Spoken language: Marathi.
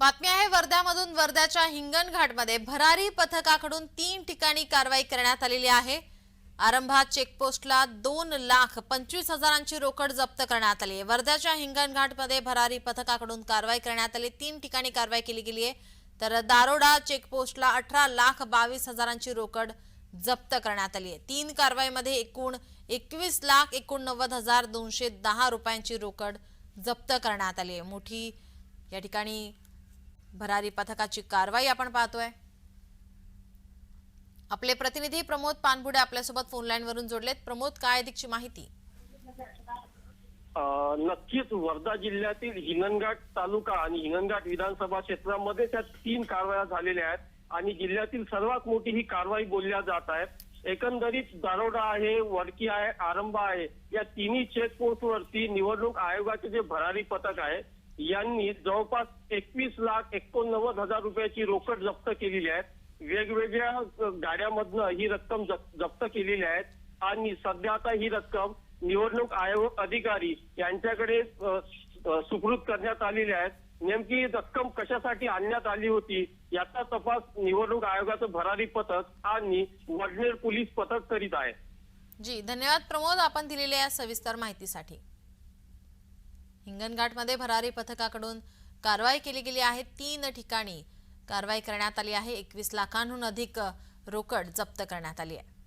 बातमी आहे वर्ध्यामधून वर्ध्याच्या हिंगणघाटमध्ये भरारी पथकाकडून तीन ठिकाणी कारवाई करण्यात आलेली आहे. आरंभात चेकपोस्टला दोन लाख पंचवीस हजारांची रोकड जप्त करण्यात आली आहे. वर्ध्याच्या हिंगणघाटमध्ये भरारी पथकाकडून कारवाई करण्यात आली. तीन ठिकाणी कारवाई केली गेली आहे. तर दारोडा चेकपोस्टला अठरा लाख बावीस हजारांची रोकड जप्त करण्यात आली आहे. तीन कारवाईमध्ये एकूण एकवीस लाख एकोणनव्वद हजार दोनशे दहा रुपयांची रोकड जप्त करण्यात आली आहे. मोठी या ठिकाणी भरारी पथकाची कारवाई आपण पाहतोय. आपले प्रतिनिधी प्रमोद पानबुडे आपल्यासोबत फोन लाईन वरून जोडलेत. प्रमोद काय अधिकची माहिती? नक्कीच वर्धा जिल्ह्यातील हिंगणघाट तालुका आणि हिंगणघाट विधानसभा क्षेत्रामध्ये त्या तीन कारवाया झालेल्या आहेत आणि जिल्ह्यातील सर्वात मोठी ही कारवाई बोलल्या जात आहेत. एकंदरीत दारोडा आहे वडकी आहे आरंभ आहे. या तिन्ही चेकपोस्टवरती निवडणूक आयोगाचे जे भरारी पथक आहे यांनी जवळपास एकवीस लाख एकोणनव्वद हजार रुपयाची रोकड जप्त केलेली आहे. वेगवेगळ्या गाड्यामधनं ही रक्कम जप्त केलेली आहे. आणि सध्या आता ही रक्कम निवडणूक आयोग अधिकारी यांच्याकडे सुकृत करण्यात आलेली आहे. नेमकी रक्कम कशासाठी आणण्यात आली होती याचा तपास निवडणूक आयोगाचं भरारी पथक आणि वडनेर पोलीस पथक करीत आहे. जी धन्यवाद प्रमोद. आपण दिलेल्या या सविस्तर माहितीसाठी. हिंगणघाटमध्ये भरारी पथकाकडून कारवाई केली गेली आहे. तीन ठिकाणी कारवाई करण्यात आली आहे. एकवीस लाखांहून अधिक रोकड जप्त करण्यात आली आहे.